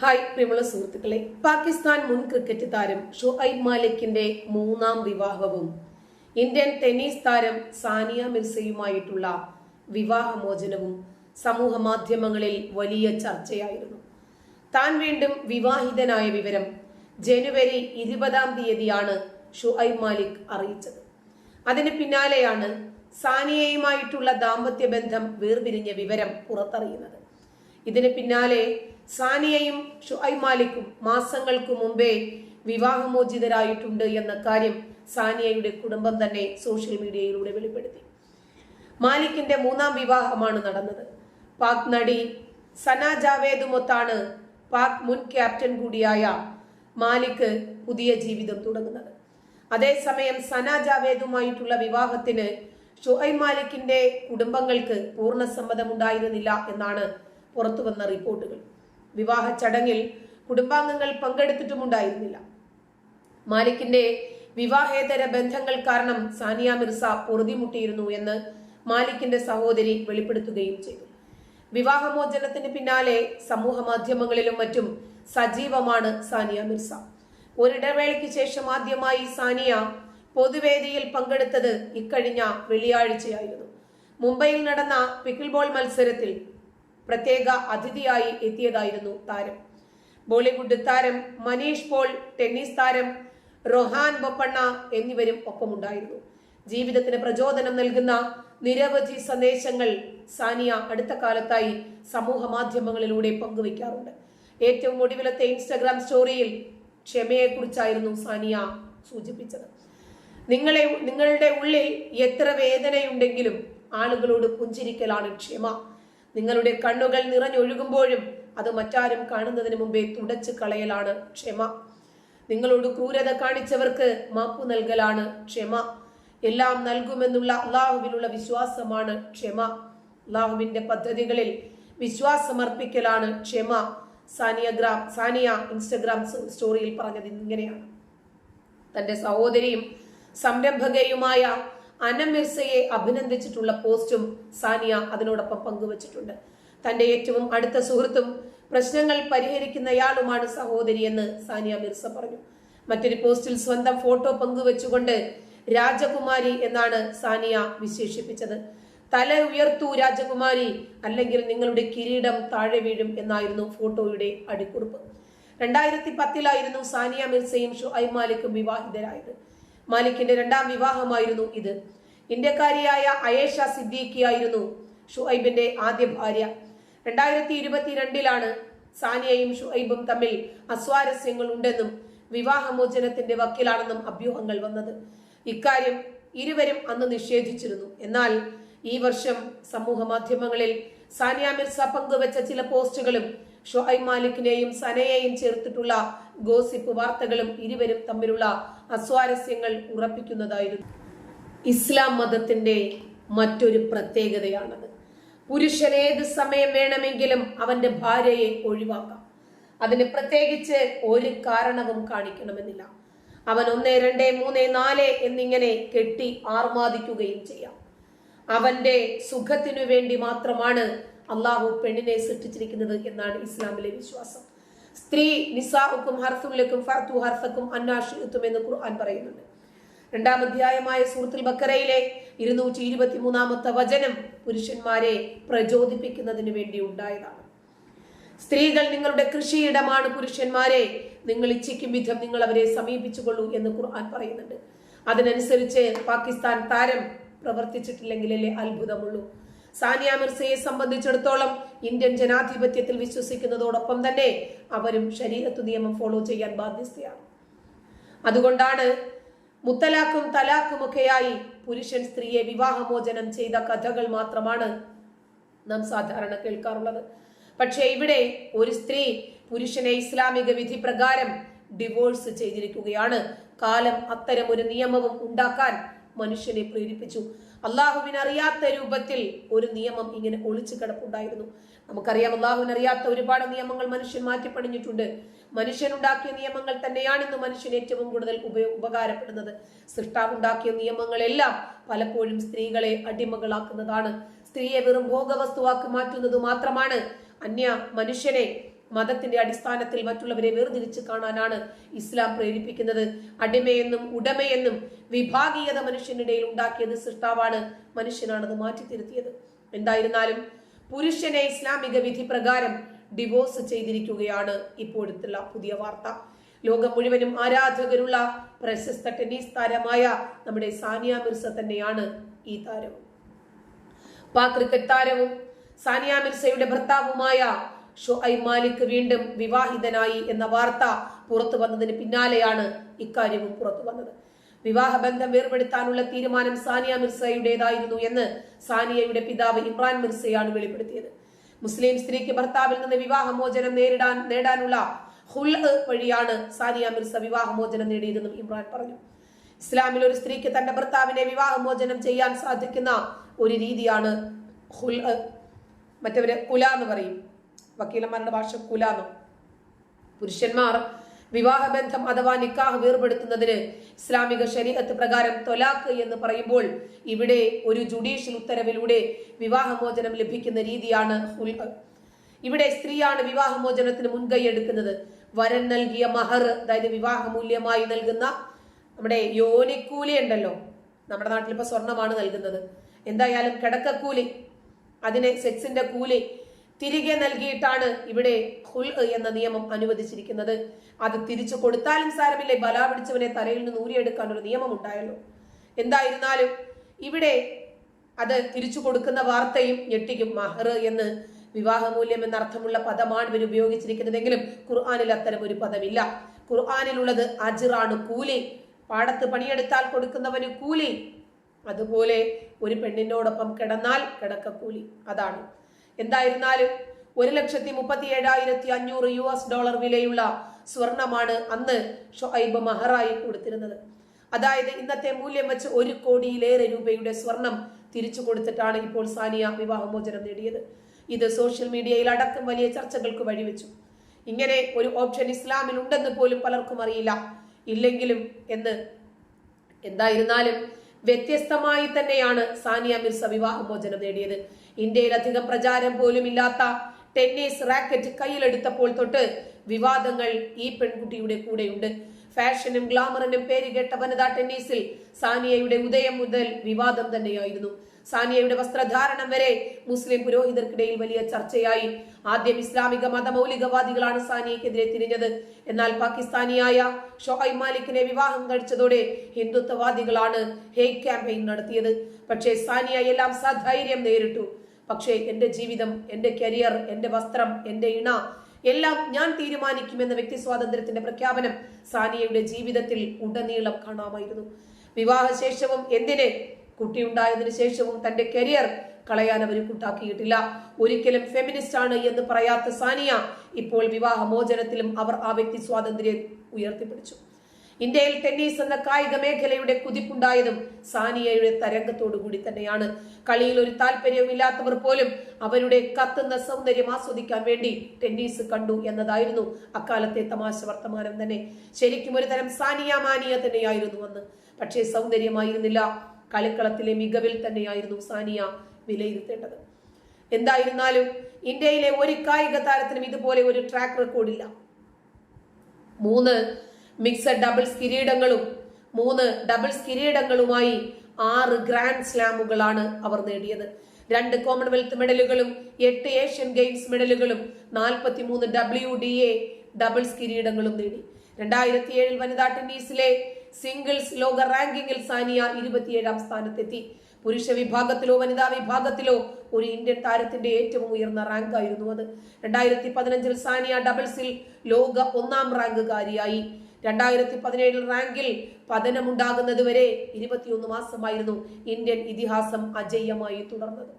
Hi പ്രിയമുള്ള സുഹൃത്തുക്കളെ. പാകിസ്ഥാൻ മുൻ ക്രിക്കറ്റ് താരം ഷുഐബ് മാലിക്കിന്റെ മൂന്നാം വിവാഹവും ഇന്ത്യൻ ടെന്നീസ് താരം സാനിയ മിർസയുമായിട്ടുള്ള വിവാഹമോചനവും സമൂഹ മാധ്യമങ്ങളിൽ വലിയ ചർച്ചയായിരുന്നു. താൻ വീണ്ടും വിവാഹിതനായ വിവരം ജനുവരി ഇരുപതാം തീയതിയാണ് ഷുഐബ് മാലിക് അറിയിച്ചത്. അതിന് പിന്നാലെയാണ് സാനിയയുമായിട്ടുള്ള ദാമ്പത്യ ബന്ധം വേർപിരിഞ്ഞ വിവരം പുറത്തറിയുന്നത്. ഇതിന് പിന്നാലെ സാനിയയും ഷുഐബ് മാലിക്കും മാസങ്ങൾക്ക് മുമ്പേ വിവാഹമോചിതരായിട്ടുണ്ട് എന്ന കാര്യം സാനിയയുടെ കുടുംബം തന്നെ സോഷ്യൽ മീഡിയയിലൂടെ വെളിപ്പെടുത്തി. മാലിക്കിന്റെ മൂന്നാം വിവാഹമാണ് നടന്നത്. പാക് നടി സന ജാവേദുമൊത്താണ് പാക് മുൻ ക്യാപ്റ്റൻ കൂടിയായ മാലിക് പുതിയ ജീവിതം തുടങ്ങുന്നത്. അതേസമയം സന ജാവേദുമായിട്ടുള്ള വിവാഹത്തിന് ഷുഐബ് മാലിക്കിന്റെ കുടുംബങ്ങൾക്ക് പൂർണ സമ്മതമുണ്ടായിരുന്നില്ല എന്നാണ് പുറത്തു വന്ന റിപ്പോർട്ടുകൾ. വിവാഹ ചടങ്ങിൽ കുടുംബാംഗങ്ങൾ പങ്കെടുത്തിട്ടുമുണ്ടായിരുന്നില്ല. മാലിക്കിന്റെ വിവാഹേതര ബന്ധങ്ങൾ കാരണം സാനിയ മിർസ പൊറുതിമുട്ടിയിരുന്നു എന്ന് മാലിക്കിന്റെ സഹോദരി വെളിപ്പെടുത്തുകയും ചെയ്തു. വിവാഹമോചനത്തിന് പിന്നാലെ സമൂഹ മാധ്യമങ്ങളിലും മറ്റും സജീവമാണ് സാനിയ മിർസ. ഒരിടവേളയ്ക്ക് ശേഷം ആദ്യമായി സാനിയ പൊതുവേദിയിൽ പങ്കെടുത്തത് ഇക്കഴിഞ്ഞ വെള്ളിയാഴ്ചയായിരുന്നു. മുംബൈയിൽ നടന്ന പിക്കിൾ ബോൾ മത്സരത്തിൽ പ്രത്യേക അതിഥിയായി എത്തിയതായിരുന്നു താരം. ബോളിവുഡ് താരം മനീഷ് പോൾ ടെന്നീസ് താരം റൊഹാൻ ബൊപ്പണ്ണ എന്നിവരും ഒപ്പമുണ്ടായിരുന്നു. ജീവിതത്തിന് പ്രചോദനം നൽകുന്ന നിരവധി സന്ദേശങ്ങൾ സാനിയ അടുത്ത കാലത്തായി സമൂഹ മാധ്യമങ്ങളിലൂടെ പങ്കുവയ്ക്കാറുണ്ട്. ഏറ്റവും ഒടുവിലത്തെ ഇൻസ്റ്റഗ്രാം സ്റ്റോറിയിൽ ക്ഷമയെക്കുറിച്ചായിരുന്നു സാനിയ സൂചിപ്പിച്ചത്. നിങ്ങളെ നിങ്ങളുടെ ഉള്ളിൽ എത്ര വേദനയുണ്ടെങ്കിലും ആളുകളോട് പുഞ്ചിരിക്കലാണ് ക്ഷമ. നിങ്ങളുടെ കണ്ണുകൾ നിറഞ്ഞൊഴുകുമ്പോഴും അത് മറ്റാരും കാണുന്നതിന് മുമ്പേ തുടച്ചു കളയലാണ് ക്ഷമ. നിങ്ങളോട് ക്രൂരത കാണിച്ചവർക്ക് മാപ്പു നൽകലാണ് ക്ഷമ. എല്ലാം നൽകുമെന്നുള്ള അള്ളാഹുവിലുള്ള വിശ്വാസമാണ് ക്ഷമ. അള്ളാഹുവിന്റെ പദ്ധതികളിൽ വിശ്വാസമർപ്പിക്കലാണ് ക്ഷമ. സാനിയ ഗ്രാം സാനിയ ഇൻസ്റ്റഗ്രാം സ്റ്റോറിയിൽ പറഞ്ഞത് ഇങ്ങനെയാണ്. തന്റെ സഹോദരിയും സംരംഭകയുമായ അനമിർസയെ അഭിനന്ദിച്ചിട്ടുള്ള പോസ്റ്റും സാനിയ അതിനോടൊപ്പം പങ്കുവച്ചിട്ടുണ്ട്. തന്റെ ഏറ്റവും അടുത്ത സുഹൃത്തും പ്രശ്നങ്ങൾ പരിഹരിക്കുന്നയാളുമാണ് സഹോദരി എന്ന് സാനിയ മിർസ പറഞ്ഞു. മറ്റൊരു പോസ്റ്റിൽ സ്വന്തം ഫോട്ടോ പങ്കുവെച്ചുകൊണ്ട് രാജകുമാരി എന്നാണ് സാനിയ വിശേഷിപ്പിച്ചത്. തല ഉയർത്തു രാജകുമാരി അല്ലെങ്കിൽ നിങ്ങളുടെ കിരീടം താഴെ വീഴും എന്നായിരുന്നു ഫോട്ടോയുടെ അടിക്കുറിപ്പ്. രണ്ടായിരത്തി പത്തിലായിരുന്നു സാനിയ മിർസയും ഷുഐബ് മാലിക്കും വിവാഹിതരായത്. മാലിക്കിന്റെ രണ്ടാം വിവാഹമായിരുന്നു ഇത്. ഇന്ത്യക്കാരിയായ അയേഷ സിദ്ദീഖിയായിരുന്നു ഷുഐബിന്റെ ആദ്യ ഭാര്യ. രണ്ടായിരത്തി ഇരുപത്തിരണ്ടിലാണ് സാനിയയും ഷുഐബും തമ്മിൽ അസ്വാരസ്യങ്ങൾ ഉണ്ടെന്നും വിവാഹമോചനത്തിന്റെ വക്കിലാണെന്നും അഭ്യൂഹങ്ങൾ വന്നത്. ഇക്കാര്യം ഇരുവരും അന്ന് നിഷേധിച്ചിരുന്നു. എന്നാൽ ഈ വർഷം സമൂഹ മാധ്യമങ്ങളിൽ സാനിയ മിർസ പങ്കുവച്ച ചില പോസ്റ്റുകളും ഷുഐബ് മാലിക്കിനെയും സനയെയും ചേർത്തിട്ടുള്ള ഗോസിപ്പ് വാർത്തകളും ഇരുവരും തമ്മിലുള്ള അസ്വാരസ്യങ്ങൾ ഉറപ്പിക്കുന്നതായിരുന്നു. ഇസ്ലാം മതത്തിന്റെ മറ്റൊരു പ്രത്യേകതയാണത്. പുരുഷൻ ഏത് സമയം വേണമെങ്കിലും അവന്റെ ഭാര്യയെ ഒഴിവാക്കാം. അതിന് പ്രത്യേകിച്ച് ഒരു കാരണവും കാണിക്കണമെന്നില്ല. അവൻ ഒന്ന് രണ്ട് മൂന്ന് നാല് എന്നിങ്ങനെ കെട്ടി ആർമാദിക്കുകയും ചെയ്യാം. അവന്റെ സുഖത്തിനു വേണ്ടി മാത്രമാണ് അള്ളാഹു പെണ്ണിനെ സൃഷ്ടിച്ചിരിക്കുന്നത് എന്നാണ് ഇസ്ലാമിലെ വിശ്വാസം. സ്ത്രീ നിസാഹുക്കും ഹർസുലക്കും ഫർത്തു ഹർസക്കും അന്നാഷിത്തും എന്ന് ഖുർആൻ പറയുന്നുണ്ട്. രണ്ടാം അധ്യായമായ സൂറത്തുൽ ബക്കറയിലെ ഇരുന്നൂറ്റി ഇരുപത്തി മൂന്നാമത്തെ വചനം പുരുഷന്മാരെ പ്രചോദിപ്പിക്കുന്നതിന് വേണ്ടി ഉണ്ടായതാണ്. സ്ത്രീകൾ നിങ്ങളുടെ കൃഷിയിടമാണ് പുരുഷന്മാരെ. നിങ്ങൾ ഇച്ഛിക്കും വിധം നിങ്ങൾ അവരെ സമീപിച്ചുകൊള്ളൂ എന്ന് ഖുർആൻ പറയുന്നുണ്ട്. അതിനനുസരിച്ച് പാകിസ്ഥാൻ താരം പ്രവർത്തിച്ചിട്ടില്ലെങ്കിലല്ലേ അത്ഭുതമുള്ളൂ. സാനിയ മിർസയെ സംബന്ധിച്ചിടത്തോളം ഇന്ത്യൻ ജനാധിപത്യത്തിൽ വിശ്വസിക്കുന്നതോടൊപ്പം തന്നെ അവരും ശരീരത്തു നിയമം ഫോളോ ചെയ്യാൻ ബാധ്യസ്ഥയാണ്. അതുകൊണ്ടാണ് മുത്തലാക്കും തലാഖും ഒക്കെയായി പുരുഷൻ സ്ത്രീയെ വിവാഹമോചനം ചെയ്ത കഥകൾ മാത്രമാണ് നാം സാധാരണ കേൾക്കാറുള്ളത്. പക്ഷേ ഇവിടെ ഒരു സ്ത്രീ പുരുഷനെ ഇസ്ലാമിക വിധി പ്രകാരം ഡിവോഴ്സ് ചെയ്തിരിക്കുകയാണ്. കാലം അത്തരം ഒരു നിയമവും ഉണ്ടാക്കാൻ മനുഷ്യനെ പ്രേരിപ്പിച്ചു. അള്ളാഹുവിന് അറിയാത്ത രൂപത്തിൽ ഒരു നിയമം ഇങ്ങനെ ഒളിച്ചു കിടപ്പുണ്ടായിരുന്നു. നമുക്കറിയാം അള്ളാഹുവിന് അറിയാത്ത ഒരുപാട് നിയമങ്ങൾ മനുഷ്യൻ മാറ്റിപ്പണിഞ്ഞിട്ടുണ്ട്. മനുഷ്യൻ ഉണ്ടാക്കിയ നിയമങ്ങൾ തന്നെയാണ് ഇന്ന് മനുഷ്യൻ ഏറ്റവും കൂടുതൽ ഉപയോ ഉപകാരപ്പെടുന്നത്. സൃഷ്ടാവുണ്ടാക്കിയ നിയമങ്ങളെല്ലാം പലപ്പോഴും സ്ത്രീകളെ അടിമകളാക്കുന്നതാണ്. സ്ത്രീയെ വെറും ഭോഗവസ്തുവാക്കി മാറ്റുന്നത് മാത്രമാണ്. അന്യ മനുഷ്യനെ മതത്തിന്റെ അടിസ്ഥാനത്തിൽ മറ്റുള്ളവരെ വേർതിരിച്ച് കാണാനാണ് ഇസ്ലാം പ്രേരിപ്പിക്കുന്നത്. അടിമയെന്നും ഉടമയെന്നും വിഭാഗീയത മനുഷ്യനിടയിൽ ഉണ്ടാക്കിയത് സൃഷ്ടാവാണ് മനുഷ്യനാണത് മാറ്റിത്തിരുത്തിയത്. എന്തായിരുന്നാലും പുരുഷനെ ഇസ്ലാമിക വിധി പ്രകാരം ഡിവോഴ്സ് ചെയ്തിരിക്കുകയാണ് ഇപ്പോഴത്തുള്ള പുതിയ വാർത്ത. ലോകം മുഴുവനും ആരാധകരുള്ള പ്രശസ്ത ടെന്നീസ് താരമായ നമ്മുടെ സാനിയ മിർസ തന്നെയാണ് ഈ താരം പാക് ക്രിക്കറ്റ് താരവും സാനിയ മിർസയുടെ ഭർത്താവുമായ ഷുഐബ് മാലിക് വീണ്ടും വിവാഹിതനായി എന്ന വാർത്ത പുറത്തു വന്നതിന് പിന്നാലെയാണ് ഇക്കാര്യവും പുറത്തു വന്നത്. വിവാഹബന്ധം വേർപെടുത്താനുള്ള തീരുമാനം സാനിയ മിർസയുടേതായിരുന്നു എന്ന് സാനിയയുടെ പിതാവ് ഇമ്രാൻ മിർസയാണ് വെളിപ്പെടുത്തിയത്. മുസ്ലിം സ്ത്രീക്ക് ഭർത്താവിൽ നിന്ന് വിവാഹമോചനം നേരിടാൻ നേടാനുള്ള ഹുൽ വഴിയാണ് സാനിയ മിർസ വിവാഹമോചനം നേടിയതെന്നും ഇമ്രാൻ പറഞ്ഞു. ഇസ്ലാമിൽ ഒരു സ്ത്രീക്ക് തന്റെ ഭർത്താവിനെ വിവാഹമോചനം ചെയ്യാൻ സാധിക്കുന്ന ഒരു രീതിയാണ് ഹുൽ മറ്റവര് കുല എന്ന് പറയും. വക്കീലന്മാരുടെ ഭാഷ കുലാന്നു. പുരുഷന്മാർ വിവാഹബന്ധം അഥവാ നിക്കാഹ് വേർപെടുത്തുന്നതിന് ഇസ്ലാമിക ശരീരത്ത് പ്രകാരം തൊലാക്ക് എന്ന് പറയുമ്പോൾ ഇവിടെ ഒരു ജുഡീഷ്യൽ ഉത്തരവിലൂടെ വിവാഹമോചനം ലഭിക്കുന്ന രീതിയാണ് ഇവിടെ സ്ത്രീയാണ് വിവാഹമോചനത്തിന് മുൻകൈ എടുക്കുന്നത്. വരൻ നൽകിയ മഹർ അതായത് വിവാഹമൂല്യമായി നൽകുന്ന നമ്മുടെ യോനിക്കൂലി ഉണ്ടല്ലോ. നമ്മുടെ നാട്ടിൽ ഇപ്പൊ സ്വർണമാണ് നൽകുന്നത്. എന്തായാലും കിടക്കക്കൂലി അതിനെ സെക്സിന്റെ കൂലി തിരികെ നൽകിയിട്ടാണ് ഇവിടെ ഹുൽ എന്ന നിയമം അനുവദിച്ചിരിക്കുന്നത്. അത് തിരിച്ചു കൊടുത്താലും സാരമില്ലേ. ബല പിടിച്ചവനെ തലയിൽ നിന്ന് ഊരിയെടുക്കാൻ ഒരു നിയമം ഉണ്ടായല്ലോ എന്തായിരുന്നാലും ഇവിടെ അത് തിരിച്ചു കൊടുക്കുന്ന വാർത്തയും ഞെട്ടിക്കും. മഹർ എന്ന് വിവാഹമൂല്യം എന്ന അർത്ഥമുള്ള പദമാണ് ഇവർ ഉപയോഗിച്ചിരിക്കുന്നതെങ്കിലും ഖുർആാനിൽ അത്തരം ഒരു പദമില്ല. ഖുർആാനിലുള്ളത് അജിറാണ് കൂലി. പാടത്ത് പണിയെടുത്താൽ കൊടുക്കുന്നവന് കൂലി. അതുപോലെ ഒരു പെണ്ണിനോടൊപ്പം കിടന്നാൽ കിടക്കക്കൂലി അതാണ്. എന്തായിരുന്നാലും ഒരു ലക്ഷത്തി മുപ്പത്തി ഏഴായിരത്തി അഞ്ഞൂറ് യു എസ് ഡോളർ വിലയുള്ള സ്വർണമാണ് അന്ന് ഷൊഹൈബ് മഹറായി കൊടുത്തിരുന്നത്. അതായത് ഇന്നത്തെ മൂല്യം വെച്ച് ഒരു കോടിയിലേറെ രൂപയുടെ സ്വർണം തിരിച്ചു കൊടുത്തിട്ടാണ് ഇപ്പോൾ സാനിയ വിവാഹമോചനം നേടിയത്. ഇത് സോഷ്യൽ മീഡിയയിൽ അടക്കം വലിയ ചർച്ചകൾക്ക് വഴിവെച്ചു. ഇങ്ങനെ ഒരു ഓപ്ഷൻ ഇസ്ലാമിൽ ഉണ്ടെന്ന് പോലും പലർക്കും അറിയില്ല. ഇല്ലെങ്കിലും എന്ന് എന്തായിരുന്നാലും വ്യത്യസ്തമായി തന്നെയാണ് സാനിയ മിർസ വിവാഹമോചനം നേടിയത്. ഇന്ത്യയിൽ അധികം പ്രചാരം പോലുമില്ലാത്ത ടെന്നീസ് റാക്കറ്റ് കയ്യിലെടുത്തപ്പോൾ തൊട്ട് വിവാദങ്ങൾ ഈ പെൺകുട്ടിയുടെ കൂടെയുണ്ട്. ഫാഷനും ഗ്ലാമറിനും പേരുകേട്ട വനിതാ ടെന്നീസിൽ സാനിയയുടെ ഉദയം മുതൽ വിവാദം തന്നെയായിരുന്നു. സാനിയയുടെ വസ്ത്രധാരണം വരെ മുസ്ലിം പുരോഹിതർക്കിടയിൽ വലിയ ചർച്ചയായി. ആദ്യം ഇസ്ലാമിക മതമൗലികവാദികളാണ് സാനിയക്കെതിരെ തിരിഞ്ഞത്. എന്നാൽ പാകിസ്ഥാനിയായ ഷൊഹൈബ് മാലിക്കിനെ വിവാഹം കഴിച്ചതോടെ ഹിന്ദുത്വവാദികളാണ് ഹേ ക്യാമ്പയിൻ നടത്തിയത്. പക്ഷേ സാനിയ എല്ലാം സധൈര്യം നേരിട്ടു. പക്ഷേ എന്റെ ജീവിതം എന്റെ കരിയർ എന്റെ വസ്ത്രം എന്റെ ഇണ എല്ലാം ഞാൻ തീരുമാനിക്കുമെന്ന വ്യക്തി സ്വാതന്ത്ര്യത്തിന്റെ പ്രഖ്യാപനം സാനിയയുടെ ജീവിതത്തിൽ ഉടനീളം കാണാമായിരുന്നു. വിവാഹശേഷവും എന്തിന് കുട്ടിയുണ്ടായതിനു ശേഷവും തന്റെ കരിയർ കളയാൻ അവർ കൂട്ടാക്കിയിട്ടില്ല. ഒരിക്കലും ഫെമിനിസ്റ്റ് ആണ് എന്ന് പറയാത്ത സാനിയ ഇപ്പോൾ വിവാഹമോചനത്തിലും അവർ ആ വ്യക്തി സ്വാതന്ത്ര്യം ഉയർത്തിപ്പിടിച്ചു. ഇന്ത്യയിൽ ടെന്നീസ് എന്ന കായിക മേഖലയുടെ കുതിപ്പുണ്ടായതും സാനിയയുടെ തരംഗത്തോടു കൂടി തന്നെയാണ്. കളിയിൽ ഒരു താല്പര്യമില്ലാത്തവർ പോലും അവരുടെ കത്തുന്ന സൗന്ദര്യം ആസ്വദിക്കാൻ വേണ്ടി ടെന്നീസ് കണ്ടു എന്നതായിരുന്നു അക്കാലത്തെ തമാശ വർത്തമാനം തന്നെ. ശരിക്കും ഒരു തരം സാനിയ മാനിയ തന്നെയായിരുന്നു അന്ന്. പക്ഷേ സൗന്ദര്യമായിരുന്നില്ല. കളിക്കളത്തിലെ മികവിൽ തന്നെയായിരുന്നു സാനിയ വിലയിരുത്തേണ്ടത്. എന്തായിരുന്നാലും ഇന്ത്യയിലെ ഒരു കായിക താരത്തിനും ഇതുപോലെ ഒരു ട്രാക്ക് റെക്കോർഡില്ല മൂന്ന് മിക്സഡ് ഡബിൾസ് കിരീടങ്ങളും മൂന്ന് ഡബിൾസ് കിരീടങ്ങളുമായി ആറ് ഗ്രാൻഡ് സ്ലാമുകളാണ് അവർ നേടിയത്. രണ്ട് കോമൺവെൽത്ത് മെഡലുകളും എട്ട് ഏഷ്യൻ ഗെയിംസ് മെഡലുകളും നാൽപ്പത്തി മൂന്ന് ഡബ്ല്യു ഡി എ ഡബിൾസ് കിരീടങ്ങളും നേടി. രണ്ടായിരത്തി ഏഴിൽ വനിതാ ടെന്നീസിലെ സിംഗിൾസ് ലോക റാങ്കിങ്ങിൽ സാനിയ ഇരുപത്തിയേഴാം സ്ഥാനത്തെത്തി. പുരുഷ വിഭാഗത്തിലോ വനിതാ വിഭാഗത്തിലോ ഒരു ഇന്ത്യൻ താരത്തിന്റെ ഏറ്റവും ഉയർന്ന റാങ്ക് ആയിരുന്നു അത്. രണ്ടായിരത്തി പതിനഞ്ചിൽ സാനിയ ഡബിൾസിൽ ലോക ഒന്നാം റാങ്കുകാരിയായി രണ്ടായിരത്തി പതിനേഴിൽ റാങ്കിൽ പതനമുണ്ടാകുന്നത് വരെ ഇരുപത്തിയൊന്ന് മാസമായിരുന്നു ഇന്ത്യൻ ഇതിഹാസം അജയ്യമായി തുടർന്നത്.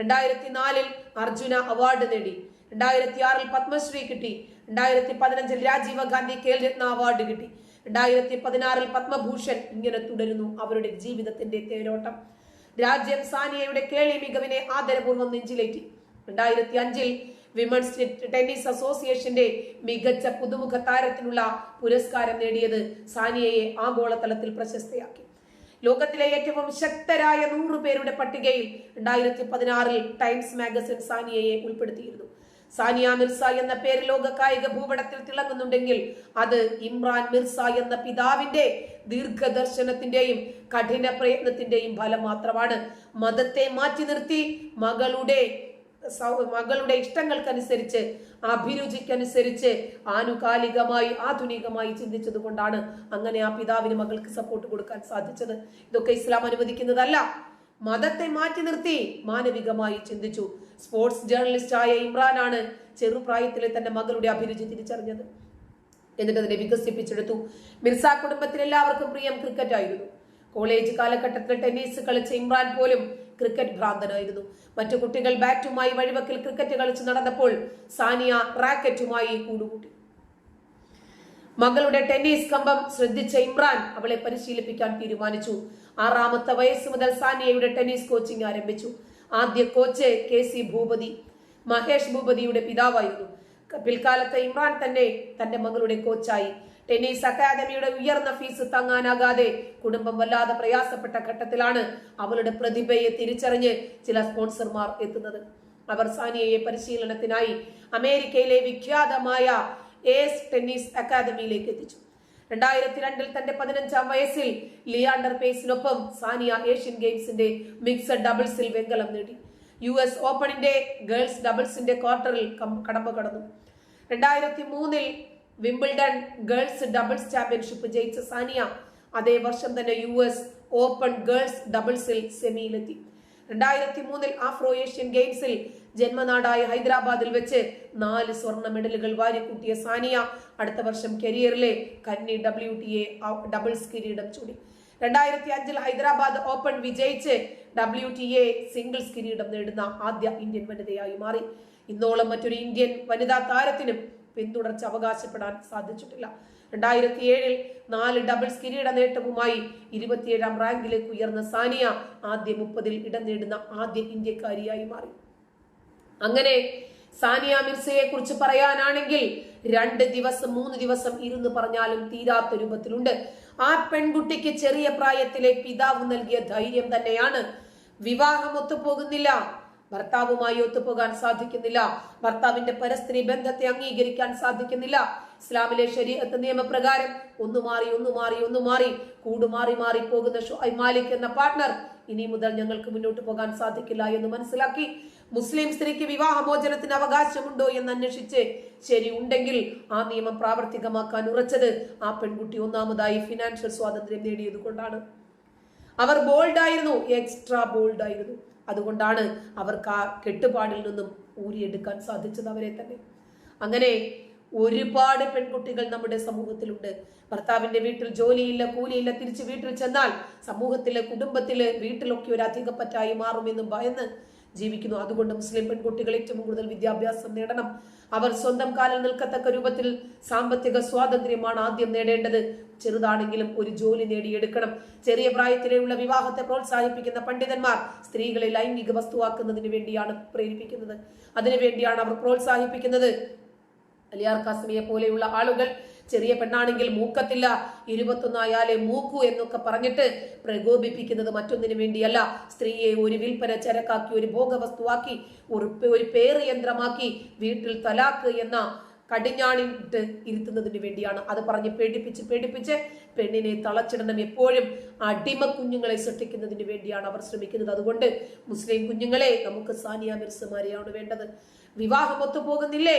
രണ്ടായിരത്തി നാലിൽ അർജുന അവാർഡ് നേടി. രണ്ടായിരത്തി ആറിൽ പത്മശ്രീ കിട്ടി. രണ്ടായിരത്തി പതിനഞ്ചിൽ രാജീവ് ഗാന്ധി ഖേൽരത്ന അവാർഡ് കിട്ടി. രണ്ടായിരത്തി പതിനാറിൽ പത്മഭൂഷൺ ഇങ്ങനെ തുടരുന്നു അവരുടെ ജീവിതത്തിന്റെ തേരോട്ടം. രാജ്യം സാനിയയുടെ കേളി മികവിനെ ആദരപൂർവം നെഞ്ചിലേറ്റി. രണ്ടായിരത്തി അഞ്ചിൽ വിമൻസ് ടെന്നീസ് അസോസിയേഷന്റെ മികച്ച പുതുമുഖ താരത്തിനുള്ള പുരസ്കാരം നേടിയത് സാനിയയെ ആഗോളതലത്തിൽ പ്രശസ്തയാക്കി. ലോകത്തിലെ ഏറ്റവും ശക്തരായ നൂറ് പേരുടെ പട്ടികയിൽ രണ്ടായിരത്തി പതിനാറിൽ ടൈംസ് മാഗസിൻ സാനിയയെ ഉൾപ്പെടുത്തിയിരുന്നു. സാനിയ മിർസ എന്ന പേര് ലോക കായിക ഭൂപടത്തിൽ തിളങ്ങുന്നുണ്ടെങ്കിൽ അത് ഇമ്രാൻ മിർസ എന്ന പിതാവിന്റെ ദീർഘദർശനത്തിന്റെയും കഠിന പ്രയത്നത്തിന്റെയും ഫലം മാത്രമാണ്. മതത്തെ മാറ്റി നിർത്തി മകളുടെ മകളുടെ ഇഷ്ടങ്ങൾക്കനുസരിച്ച് അഭിരുചിക്കനുസരിച്ച് ആനുകാലികമായി ആധുനികമായി ചിന്തിച്ചത് കൊണ്ടാണ് അങ്ങനെ ആ പിതാവിന് മകൾക്ക് സപ്പോർട്ട് കൊടുക്കാൻ സാധിച്ചത്. ഇതൊക്കെ ഇസ്ലാം അനുവദിക്കുന്നതല്ല. മതത്തെ മാറ്റി നിർത്തി മാനവികമായി ചിന്തിച്ചു. സ്പോർട്സ് ജേർണലിസ്റ്റായ ഇമ്രാനാണ് ചെറുപ്രായത്തിലെ തന്റെ മകളുടെ അഭിരുചി തിരിച്ചറിഞ്ഞത്. എന്നിട്ട് അതിനെ വികസിപ്പിച്ചെടുത്തു. മിർസ കുടുംബത്തിൽ എല്ലാവർക്കും പ്രിയം ക്രിക്കറ്റ് ആയിരുന്നു. കോളേജ് കാലഘട്ടത്തിൽ ടെന്നീസ് കളിച്ച ഇമ്രാൻ പോലും ക്രിക്കറ്റ് ഭ്രാന്തനായിരുന്നു. മറ്റു കുട്ടികൾ ബാറ്റുമായി വഴിവക്കിൽ ക്രിക്കറ്റ് കളിച്ച് നടന്നപ്പോൾ സാനിയ റാക്കറ്റുമായി കൂടുകൂട്ടി. മകളുടെ ടെന്നീസ് കമ്പം ശ്രദ്ധിച്ച ഇമ്രാൻ അവളെ പരിശീലിപ്പിക്കാൻ തീരുമാനിച്ചു. ആറാമത്തെ വയസ്സ് മുതൽ സാനിയയുടെ ടെന്നീസ് കോച്ചിങ് ആരംഭിച്ചു. ആദ്യ coach K C Bhupathi Mahesh ഭൂപതിയുടെ പിതാവായിരുന്നു. പിൽക്കാലത്ത് ഇമ്രാൻ തന്നെ തന്റെ മകളുടെ കോച്ചായി. ടെന്നീസ് അക്കാദമിയുടെ ഉയർന്ന ഫീസ് താങ്ങാനാകാതെ കുടുംബം വല്ലാതെ പ്രയാസപ്പെട്ട ഘട്ടത്തിലാണ് അവളുടെ പ്രതിഭയെ തിരിച്ചറിഞ്ഞ് ചില സ്പോൺസർമാർ എത്തുന്നത്. അവർ സാനിയയെ പരിശീലനത്തിനായി അമേരിക്കയിലെ വിഖ്യാതമായ എസ് ടെന്നീസ് അക്കാദമിയിലേക്ക് എത്തിച്ചു. രണ്ടായിരത്തി രണ്ടിൽ തന്റെ പതിനഞ്ചാം വയസ്സിൽ ലിയാണ്ടർ പേസിനൊപ്പം സാനിയ ഏഷ്യൻ ഗെയിംസിന്റെ മിക്സഡ് ഡബിൾസിൽ വെങ്കലം നേടി. യു എസ് ഓപ്പണിന്റെ ഗേൾസ് ഡബിൾസിന്റെ ക്വാർട്ടറിൽ കടമ്പ കടന്നു. രണ്ടായിരത്തി മൂന്നിൽ വിംബിൾഡൺ ഗേൾസ് ഡബിൾസ് ചാമ്പ്യൻഷിപ്പ് ജയിച്ച സാനിയ അതേ വർഷം തന്നെ യു എസ് ഓപ്പൺ ഗേൾസ് ഡബിൾസിൽ സെമിയിലെത്തി. രണ്ടായിരത്തി മൂന്നിൽ ആഫ്രോ ഏഷ്യൻ ഗെയിംസിൽ ജന്മനാടായ ഹൈദരാബാദിൽ വെച്ച് നാല് സ്വർണ മെഡലുകൾ വാരിക്കൂട്ടിയ സാനിയ അടുത്ത വർഷം കരിയറിലെ കന്നി ഡബ്ല്യു ടി എ ഡബിൾസ് കിരീടം ചൂടി. രണ്ടായിരത്തി അഞ്ചിൽ ഹൈദരാബാദ് ഓപ്പൺ വിജയിച്ച് ഡബ്ല്യു ടി എ സിംഗിൾസ് കിരീടം നേടുന്ന ആദ്യ ഇന്ത്യൻ വനിതയായി മാറി. ഇന്നോളം മറ്റൊരു ഇന്ത്യൻ വനിതാ താരത്തിനും പിന്തുടർച്ച അവകാശപ്പെടാൻ സാധിച്ചിട്ടില്ല. രണ്ടായിരത്തി ഏഴിൽ നാല് ഡബിൾസ് കിരീട നേട്ടവുമായി ഇരുപത്തിയേഴാം റാങ്കിലേക്ക് ഉയർന്ന സാനിയ ആദ്യ മുപ്പതിൽ ഇടം നേടുന്ന ആദ്യ ഇന്ത്യക്കാരിയായി മാറി. അങ്ങനെ സാനിയ മിർസയെ കുറിച്ച് പറയാനാണെങ്കിൽ രണ്ട് ദിവസം മൂന്ന് ദിവസം ഇരുന്ന് പറഞ്ഞാലും തീരാത്ത രൂപത്തിലുണ്ട്. ആ പെൺകുട്ടിക്ക് ചെറിയ പ്രായത്തിലെ പിതാവ് നൽകിയ ധൈര്യം തന്നെയാണ്. വിവാഹം ഒത്തുപോകുന്നില്ല. ഭർത്താവുമായി ഒത്തുപോകാൻ സാധിക്കുന്നില്ല. ഭർത്താവിന്റെ പരസ്ത്രീ ബന്ധത്തെ അംഗീകരിക്കാൻ സാധിക്കുന്നില്ല. ഇസ്ലാമിലെ ശരീരത്ത് നിയമപ്രകാരം ഒന്ന് മാറി ഒന്ന് മാറി ഒന്ന് മാറി കൂടുമാറി മാറി മാറി പോകുന്ന ഷുഐബ് മാലിക് എന്ന പാർട്ട്ണർ ഇനി മുതൽ ഞങ്ങൾക്ക് മുന്നോട്ട് പോകാൻ സാധിക്കില്ല എന്ന് മനസ്സിലാക്കി. മുസ്ലിം സ്ത്രീക്ക് വിവാഹമോചനത്തിന് അവകാശമുണ്ടോ എന്ന് അന്വേഷിച്ച് ശരി ഉണ്ടെങ്കിൽ ആ നിയമം പ്രാവർത്തികമാക്കാൻ ഉറച്ചത് ആ പെൺകുട്ടി ഒന്നാമതായി ഫിനാൻഷ്യൽ സ്വാതന്ത്ര്യം നേടിയത് കൊണ്ടാണ്. അവർ ബോൾഡ് ആയിരുന്നു എക്സ്ട്രാ ബോൾഡ് ആയിരുന്നു. അതുകൊണ്ടാണ് അവർക്ക് ആ കെട്ടുപാടിൽ നിന്നും ഊരിയെടുക്കാൻ സാധിച്ചത് അവരെ തന്നെ. അങ്ങനെ ഒരുപാട് പെൺകുട്ടികൾ നമ്മുടെ സമൂഹത്തിലുണ്ട്. ഭർത്താവിന്റെ വീട്ടിൽ ജോലിയില്ല കൂലിയില്ല തിരിച്ച് വീട്ടിൽ ചെന്നാൽ സമൂഹത്തിലെ കുടുംബത്തിലെ വീട്ടിലൊക്കെ ഒരു അധികപ്പറ്റായി മാറുമെന്നും ഭയന്ന് ജീവിക്കുന്നു. അതുകൊണ്ട് മുസ്ലിം പെൺകുട്ടികൾ ഏറ്റവും കൂടുതൽ വിദ്യാഭ്യാസം നേടണം. അവർ സ്വന്തം കാലിൽ നിൽക്കത്തക്ക രൂപത്തിൽ സാമ്പത്തിക സ്വാതന്ത്ര്യമാണ് ആദ്യം നേടേണ്ടത്. ചെറുതാണെങ്കിലും ഒരു ജോലി നേടിയെടുക്കണം. ചെറിയ പ്രായത്തിലുള്ള വിവാഹത്തെ പ്രോത്സാഹിപ്പിക്കുന്ന പണ്ഡിതന്മാർ സ്ത്രീകളെ ലൈംഗിക വസ്തുവാക്കുന്നതിന് വേണ്ടിയാണ് പ്രേരിപ്പിക്കുന്നത്. അതിനുവേണ്ടിയാണ് അവർ പ്രോത്സാഹിപ്പിക്കുന്നത്. അലിയാർ കാസിമിയെ പോലെയുള്ള ആളുകൾ ചെറിയ പെണ്ണാണെങ്കിൽ മൂക്കത്തില്ല ഇരുപത്തൊന്നായാലേ മൂക്കൂ എന്നൊക്കെ പറഞ്ഞിട്ട് പ്രകോപിപ്പിക്കുന്നത് മറ്റൊന്നിനു വേണ്ടിയല്ല. സ്ത്രീയെ ഒരു വിൽപ്പന ചരക്കാക്കി ഒരു ഭോഗവസ്തുവാക്കി ഒരു ഒരു പേര് യന്ത്രമാക്കി വീട്ടിൽ തലാക്ക് എന്ന കടിഞ്ഞാണിട്ട് ഇരുത്തുന്നതിന് വേണ്ടിയാണ്. അത് പറഞ്ഞ് പേടിപ്പിച്ച് പേടിപ്പിച്ച് പെണ്ണിനെ തളച്ചിടണം എപ്പോഴും. അടിമ കുഞ്ഞുങ്ങളെ സൃഷ്ടിക്കുന്നതിന് വേണ്ടിയാണ് അവർ ശ്രമിക്കുന്നത്. അതുകൊണ്ട് മുസ്ലിം കുഞ്ഞുങ്ങളെ നമുക്ക് സാനിയ മിർസുമാരെയാണ് വേണ്ടത്. വിവാഹം ഒത്തുപോകുന്നില്ലേ?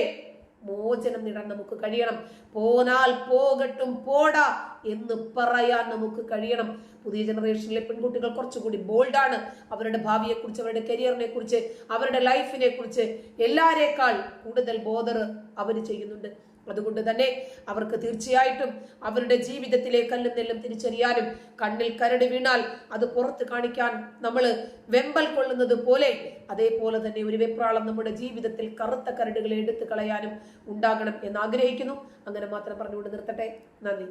മോചനം നേടാൻ നമുക്ക് കഴിയണം. പോനാൽ പോകട്ടും പോടാ എന്ന് പറയാൻ നമുക്ക് കഴിയണം. പുതിയ ജനറേഷനിലെ പെൺകുട്ടികൾ കുറച്ചുകൂടി ബോൾഡാണ്. അവരുടെ ഭാവിയെക്കുറിച്ച് അവരുടെ കരിയറിനെ കുറിച്ച് അവരുടെ ലൈഫിനെ കുറിച്ച് എല്ലാരേക്കാൾ കൂടുതൽ ബോധർ അവർ ചെയ്യുന്നുണ്ട്. അതുകൊണ്ട് തന്നെ അവർക്ക് തീർച്ചയായിട്ടും അവരുടെ ജീവിതത്തിലെ കല്ലും നെല്ലും തിരിച്ചറിയാനും കണ്ണിൽ കരട് വീണാൽ അത് പുറത്ത് കാണിക്കാൻ നമ്മൾ വെമ്പൽ കൊള്ളുന്നത് പോലെ അതേപോലെ തന്നെ ഒരു വെപ്രാളം നമ്മുടെ ജീവിതത്തിൽ കറുത്ത കരടുകളെ എടുത്തു കളയാനും ഉണ്ടാകണം എന്ന് ആഗ്രഹിക്കുന്നു. അങ്ങനെ മാത്രം പറഞ്ഞുകൊണ്ട് നിർത്തട്ടെ. നന്ദി.